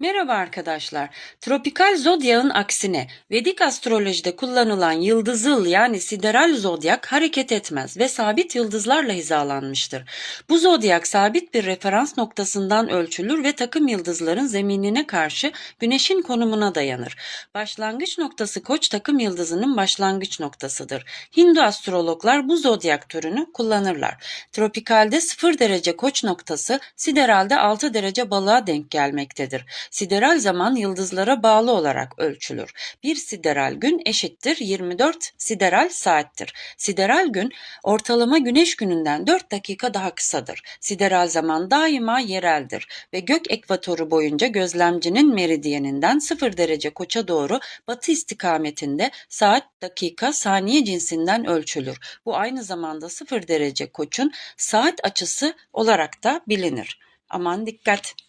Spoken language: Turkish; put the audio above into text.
Merhaba arkadaşlar. Tropikal zodyağın aksine Vedik astrolojide kullanılan yıldızıl yani sideral zodyak hareket etmez ve sabit yıldızlarla hizalanmıştır. Bu zodyak sabit bir referans noktasından ölçülür ve takım yıldızların zeminine karşı güneşin konumuna dayanır. Başlangıç noktası Koç takım yıldızının başlangıç noktasıdır. Hindu astrologlar bu zodyak türünü kullanırlar. Tropikalde 0 derece Koç noktası, sideralde 6 derece balığa denk gelmektedir. Sideral zaman yıldızlara bağlı olarak ölçülür. Bir sideral gün eşittir 24 sideral saattir. Sideral gün ortalama güneş gününden 4 dakika daha kısadır. Sideral zaman daima yereldir ve gök ekvatoru boyunca gözlemcinin meridyeninden 0 derece koça doğru batı istikametinde saat, dakika, saniye cinsinden ölçülür. Bu aynı zamanda 0 derece koçun saat açısı olarak da bilinir. Aman dikkat!